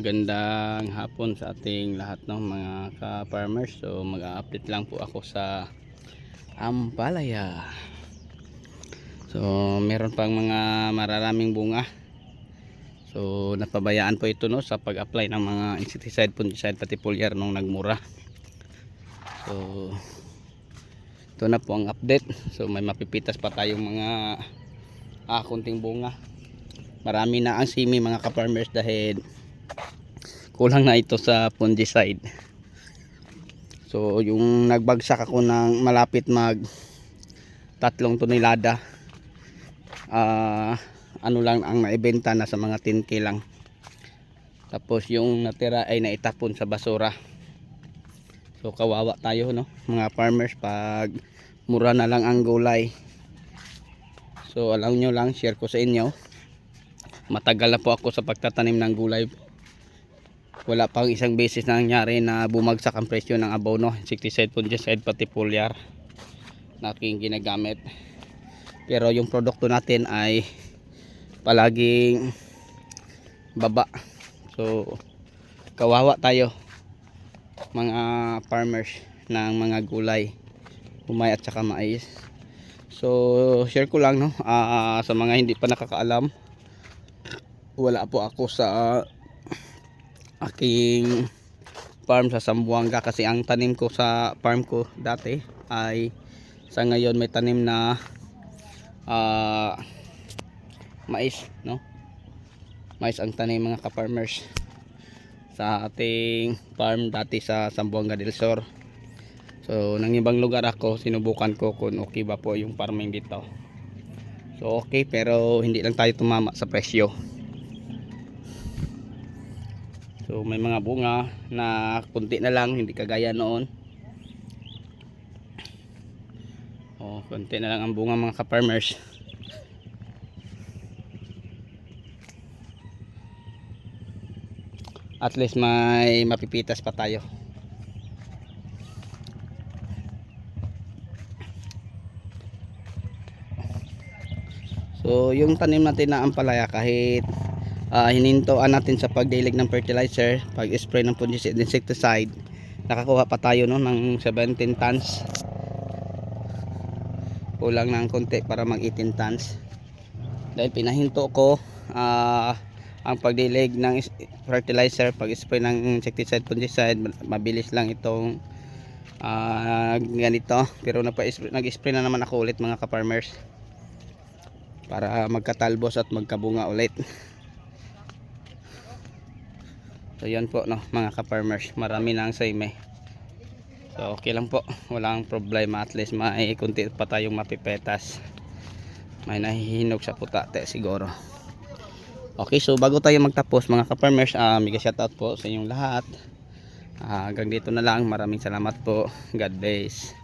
magandang hapon sa ating lahat ng mga ka-farmers. So mag-update lang po ako sa Ampalaya. So meron pang mga mararaming bunga. So napabayaan po ito no sa pag-apply ng mga insecticide, fungicide pati foliar nung nagmura. So ito na po ang update. So may mapipitas pa tayong mga ah, kunting bunga marami na ang simi mga ka-farmers dahil kulang na ito sa fungicide. So yung nagbagsak ako ng malapit mag tatlong tonelada ah ano lang ang naibenta na sa mga 10k lang. Tapos yung natira ay naitapon sa basura. So kawawa tayo no? Mga farmers pag mura na lang ang gulay. So alam nyo lang share ko sa inyo. Matagal na po ako sa pagtatanim ng gulay wala pang isang beses na nangyari na bumagsak ang presyo ng abono insecticide fungicide pati foliar na aking ginagamit. Pero yung produkto natin ay palaging baba. So kawawa tayo mga farmers ng mga gulay umay at saka mais. So share ko lang no? Ah, sa mga hindi pa nakakaalam wala po ako sa aking farm sa Sambuanga kasi ang tanim ko sa farm ko dati ay sa ngayon may tanim na ah, mais no? Mais ang tanim mga ka-farmers sa ating farm dati sa Sambuanga del Sur. So nang ibang lugar ako sinubukan ko kung okay ba po yung farming dito. So okay pero hindi lang tayo tumama sa presyo So may mga bunga na kunti na lang, hindi kagaya noon. Oh, kunti na lang ang bunga mga ka-farmers. At least may mapipitas pa tayo. So yung tanim natin na ampalaya kahit uh, hinintuan natin sa pagdilig ng fertilizer, pag-spray ng insecticide, nakakuha pa tayo no ng 17 tons. Kulang ng konti para mag 18 tons. Dahil pinahinto ko uh, ang pagdilig ng fertilizer, pag-spray ng insecticide fungicide, mabilis lang itong uh, ganito. Pero nag-spray na naman ako ulit mga ka-farmers para magkatalbos at magkabunga ulit. So yan po no mga ka-farmers, marami na ang same. So okay lang po, walang problema at least may kunti pa tayong mapipetas. May nahihinog sa putate siguro. Okay, so bago tayo magtapos mga ka-farmers, uh, mega shoutout po sa inyong lahat. Uh, hanggang dito na lang, maraming salamat po. God bless.